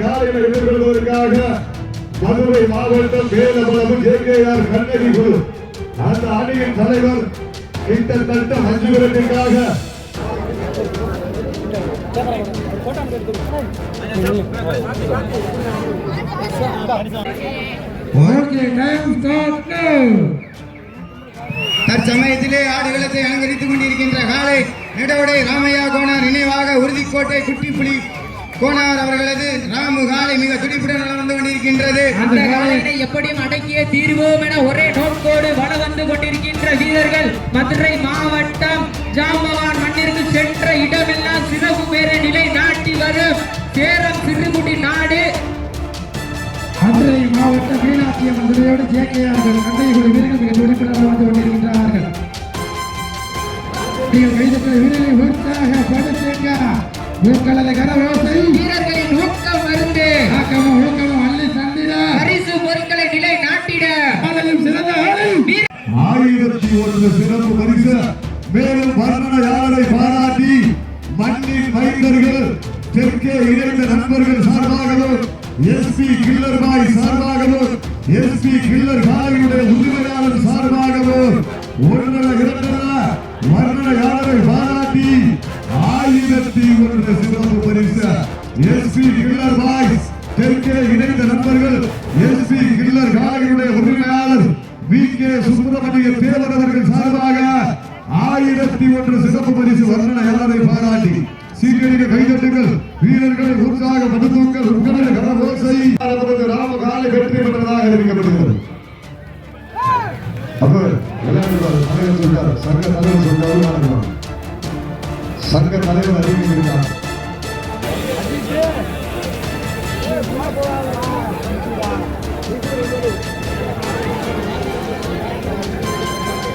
காலையில் எதிர்கொள்வதற்காக மதுரை மாவட்டம் வேலபலம் ஜேகேஆர் கண்ணகி குழு. அந்த அணியின் தலைவர் கிட்டத்தட்ட அஞ்சு தற்சமயத்திலே ஆடுகளத்தை அலங்கரித்துக் கொண்டிருக்கின்ற காலை நெடவடை ராமையா கோனார் நினைவாக உறுதிக்கோட்டை குட்டிப்புலி கோனார் அவர்களது ராமு காலை மிக துடிப்புடன் வளர்ந்து கொண்டிருக்கின்றது. அந்த அந்த காலை காலையினை எப்படியும் அடக்கிய தீர்வோம் என ஒரே நோக்கோடு வள வந்து கொண்டிருக்கின்ற வீரர்கள். மதுரை மாவட்டம் ஜாம்பவான் மண்ணிற்கு சென்ற இடமெல்லாம் சிறப்பு பேர நிலை நாட்டி வரும் சேரம் சிறுகுடி நாடு. மதுரை மாவட்ட மீனாட்சி மதுரையோடு ஜேகேஆர்கள் கண்டைக்குழு வீரர்கள் மிக துடிப்புடன் வந்து கொண்டிருக்கின்றார்கள். நீங்கள் கைதட்டல் வீரர்களை உற்சாகப்படுத்துங்க. உங்களது கரவோசை வீரர்களின் ஊக்கம் மருந்து ஆக்கமும் ஊக்கமும் அள்ளி தந்திட. பரிசு பொருட்களை நிலை நாட்டிட. அதிலும் சிறந்த ஆளை ஆயிரத்தி ஒன்று சிறப்பு பரிசு. மேலும் வர்ணனையாளரை பாராட்டி மண்ணின் மைந்தர்கள் தெற்கே இணைந்த நண்பர்கள் சார்பாகவும் எஸ்பி கில்லர் பாய் சார்பாகவும் எஸ்பி கில்லர் பாயுடைய உரிமையாளர் சார்பாகவும் ஒன்றர இரண்டர வர்ணனையாளரை பாராட்டி ஆயிரத்தி ஒன்று சிறப்பு பரிசு. எஸ்பி கில்லர் பாய்ஸ் தெற்கே இணைந்த நண்பர்கள் எஸ்பி கில்லர் காலையுடைய உரிமையாளர் வி கே சுப்பிரமணிய தேவர் அவர்கள் சார்பாக ஆயிரத்தி ஒன்று சிறப்பு பரிசு வர்ணனையாளரை பாராட்டி சீக்கிரம் கைதட்டுகள் வீரர்களை உற்சாகப்படுத்துங்கள் உங்களது கரவோசை அவரது ராம காலை வெற்றி பெற்றதாக அறிவிக்கப்படுகிறது. அப்ப விளையாடுவார் தலைவர் சங்க தலைவர் சொல்றாரு விளையாடுவார் சங்க தலைவர் அறிவிக்கிறார்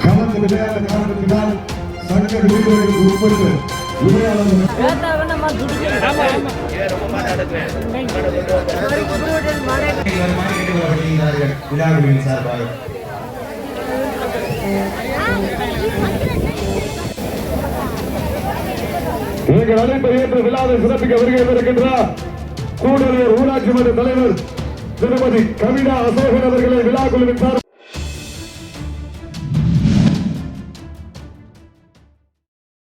கலந்து விளையாட காரணத்தினால் சங்க உட்பட்டு விளையாடுவது விழாக்குழுவின் சார்பாக. எங்கள் அழைப்பை ஏற்று விழாவை சிறப்பிக்க வருகை இருக்கின்றார் கூடலூர் ஊராட்சி மன்ற தலைவர் திருமதி கவிதா அசோகன் அவர்களை விழா குழுவின்